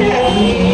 ਵਾਹਿਗੁਰੂ ਜੀ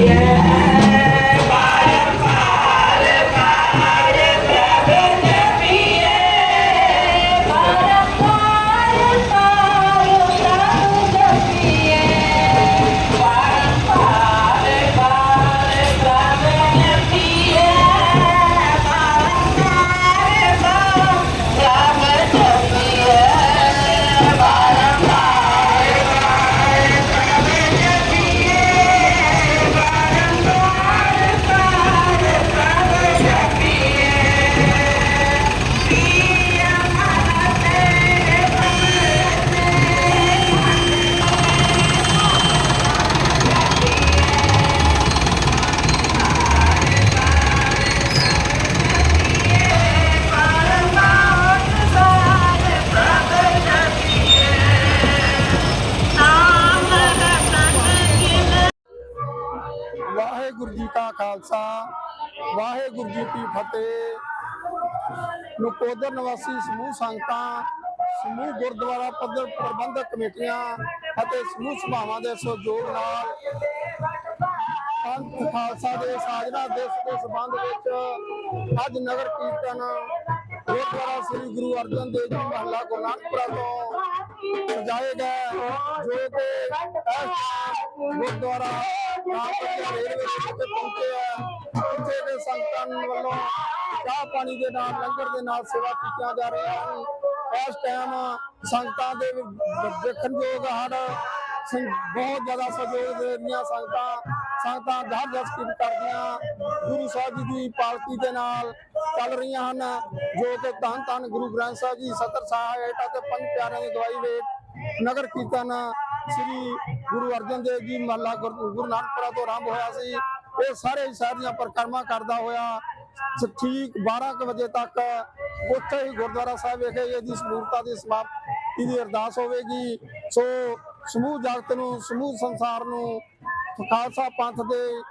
ਖਾਲਸਾ, ਵਾਹਿਗੁਰੂ ਜੀ ਕੀ ਫਤਿਹ। ਨਕੋਦਰ ਨਿਵਾਸੀ ਸਮੂਹ ਸੰਗਤਾਂ, ਸਮੂਹ ਗੁਰਦੁਆਰਾ ਪੱਧਰ ਪ੍ਰਬੰਧਕ ਕਮੇਟੀਆਂ ਅਤੇ ਸਮੂਹ ਸਭਾਵਾਂ ਦੇ ਸਹਿਯੋਗ ਨਾਲ ਪੰਥ ਖਾਲਸਾ ਦੇ ਸਾਜਨਾ ਦਿਵਸ ਦੇ ਸਬੰਧ ਵਿੱਚ ਅੱਜ ਨਗਰ ਕੀਰਤਨ ਗੁਰਦੁਆਰਾ ਸ੍ਰੀ ਗੁਰੂ ਅਰਜਨ ਦੇਵ ਜੀ ਮਹੱਲਾ ਗੁਰਨਾਨਕਪੁਰਾ ਤੋਂ ਸਜਾਏ ਗਏ, ਜੋ ਕਿ ਗੁਰਦੁਆਰਾ ਰਾਮਪੁਰਾ ਰੇਲਵੇ ਸਟੇਸ਼ਨ ਤੇ ਪਹੁੰਚੇ ਆ ਇੱਥੇ ਦੇ ਸੰਗਤਾਂ ਵੱਲੋਂ ਚਾਹ ਪਾਣੀ ਦੇ ਨਾਲ ਲੰਗਰ ਦੇ ਨਾਲ ਸੇਵਾ ਕੀਤੀਆਂ ਜਾ ਰਹੀਆਂ ਹਨ। ਇਸ ਟਾਈਮ ਸੰਗਤਾਂ ਦੇ ਦੇਖਣਯੋਗ ਹਨ ਬਹੁਤ ਜ਼ਿਆਦਾ ਸਹਿਯੋਗ ਦੇ ਰਹੀਆਂ ਸੰਗਤਾਂ। ਸੰਗਤਾਂ ਦਸ ਦਸ ਕੀਰਤ ਕਰਦੀਆਂ ਗੁਰੂ ਸਾਹਿਬ ਜੀ ਦੀ ਪਾਲਕੀ ਦੇ ਨਾਲ ਚੱਲ ਰਹੀਆਂ ਹਨ। ਜੋ ਕਿ ਧੰਨ ਧੰਨ ਗੁਰੂ ਗ੍ਰੰਥ ਸਾਹਿਬ ਜੀ ਸਤਰ ਸਾਹਿਬ ਤੇ ਪੰਜ ਪਿਆਰਿਆਂ ਦੀ ਦਵਾਈ ਵੇਟ ਨਗਰ ਕੀਰਤਨ ਸ੍ਰੀ ਗੁਰੂ ਅਰਜਨ ਦੇਵ ਜੀ ਮਹੱਲਾ ਗੁਰ- ਗੁਰੂ ਨਾਨਕਪੁਰਾ ਤੋਂ ਆਰੰਭ ਹੋਇਆ ਸੀ। ਇਹ ਸਾਰੇ ਹੀ ਸਾਰੀਆਂ ਪਰਿਕਰਮਾ ਕਰਦਾ ਹੋਇਆ। ਠੀਕ 12 ਕੁ ਵਜੇ ਤੱਕ ਉੱਥੇ ਹੀ ਗੁਰਦੁਆਰਾ ਸਾਹਿਬ ਵਿਖੇ ਇਹਦੀ ਸਮੂਰਤਾ ਦੀ ਸਮਾਪਤੀ ਦੀ ਅਰਦਾਸ ਹੋਵੇਗੀ। ਸੋ ਸਮੂਹ ਜਗਤ ਨੂੰ, ਸਮੂਹ ਸੰਸਾਰ ਨੂੰ ਖਾਲਸਾ ਪੰਥ ਦੇ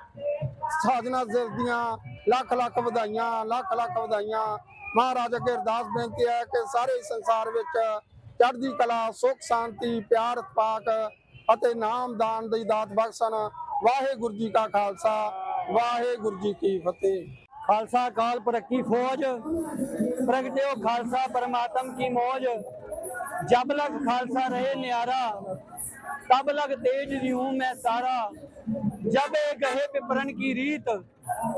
ਸਾਜਨਾ ਦਿਲ ਦੀਆਂ ਲੱਖ ਲੱਖ ਵਧਾਈਆਂ, ਲੱਖ ਲੱਖ ਵਧਾਈਆਂ। ਮਹਾਰਾਜ ਅੱਗੇ ਅਰਦਾਸ ਬੇਨਤੀ ਹੈ ਕਿ ਸਾਰੇ ਸੰਸਾਰ ਵਿੱਚ ਚੜ੍ਹਦੀ ਕਲਾ, ਸੁਖ, ਸ਼ਾਂਤੀ, ਪਿਆਰ, ਪਾਕ ਅਤੇ ਨਾਮਦਾਨ ਦੀ ਦਾਤ ਬਖਸ਼ਣ। ਵਾਹਿਗੁਰੂ ਜੀ ਕਾ ਖਾਲਸਾ, ਵਾਹਿਗੁਰੂ ਜੀ ਕੀ ਫਤਿਹ। ਖਾਲਸਾ ਕਾਲ ਪ੍ਰਕੀ ਫੌਜ। ਪ੍ਰਗਟਿਓ ਖਾਲਸਾ ਪਰਮਾਤਮ ਕੀ ਮੋਜ। ਜਬ ਲਗ ਖਾਲਸਾ ਰਹੇ ਨਿਆਰਾ, ਤਬ ਲਗ ਤੇਜ ਰਿਹੂੰ ਮੈਂ ਸਾਰਾ। ਜਬ ਇਹ ਕਹੇ ਪਿਪਰਨ ਕੀ ਰੀਤ,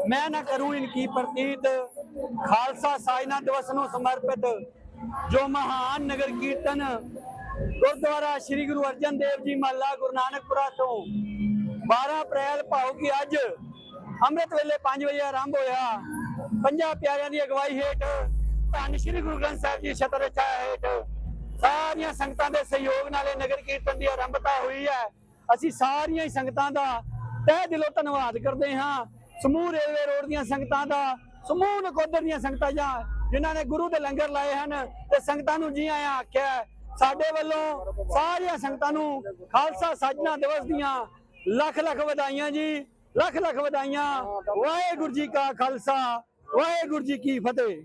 ਮੈਂ ਨਾ ਕਰੂੰ ਇਨਕੀ ਪ੍ਰਤੀਤ। ਖਾਲਸਾ ਸਾਇਨਾ ਦਿਵਸ ਨੂੰ ਸਮਰਪਿਤ, ਜੋ ਮਹਾਨ ਨਗਰ ਕੀਰਤਨ ਗੁਰਦੁਆਰਾ ਸ੍ਰੀ ਗੁਰੂ ਅਰਜਨ ਦੇਵ ਜੀ ਮਹੱਲਾ ਗੁਰੂ ਨਾਨਕਪੁਰਾ ਤੋਂ 12 ਅਪ੍ਰੈਲ ਭਾਉ ਕਿ ਅੱਜ, ਅੰਮ੍ਰਿਤ ਵੇਲੇ 5 ਵਜੇ ਆਰੰਭ ਹੋਇਆ। ਪੰਜਾਂ ਪਿਆਰਿਆਂ ਦੀ ਅਗਵਾਈ ਹੇਠ ਧੰਨ ਸ੍ਰੀ ਗੁਰੂ ਗ੍ਰੰਥ ਸਾਹਿਬ ਜੀ ਛਤਰ ਰਚਾਇਆ ਹੇਠ। ਸਾਰੀਆਂ ਸੰਗਤਾਂ ਦੇ ਸਹਿਯੋਗ ਨਾਲ ਇਹ ਨਗਰ ਕੀਰਤਨ ਦੀ ਆਰੰਭਤਾ ਹੋਈ ਹੈ। ਅਸੀਂ ਸਾਰੀਆਂ ਹੀ ਸੰਗਤਾਂ ਦਾ ਤਹਿ ਦਿਲੋਂ ਧੰਨਵਾਦ ਕਰਦੇ ਹਾਂ। ਸਮੂਹ ਰੇਲਵੇ ਰੋਡ ਦੀਆਂ ਸੰਗਤਾਂ ਦਾ, ਸਮੂਹ ਨਕੋਦਰ ਦੀਆਂ ਸੰਗਤਾਂ ਜਾਂ ਜਿਨ੍ਹਾਂ ਨੇ ਗੁਰੂ ਦੇ ਲੰਗਰ ਲਾਏ ਹਨ, ਤੇ ਸੰਗਤਾਂ ਨੂੰ ਜੀ ਆਇਆਂ ਆਖਿਆ ਸਾਡੇ ਵੱਲੋਂ ਸਾਰੀਆਂ ਸੰਗਤਾਂ ਨੂੰ ਖਾਲਸਾ ਸਾਜਨਾ ਦਿਵਸ ਦੀਆਂ ਲੱਖ ਲੱਖ ਵਧਾਈਆਂ ਜੀ, ਲੱਖ ਲੱਖ ਵਧਾਈਆਂ। ਵਾਹਿਗੁਰੂ ਜੀ ਕਾ ਖਾਲਸਾ, ਵਾਹਿਗੁਰੂ ਜੀ ਕੀ ਫਤਿਹ।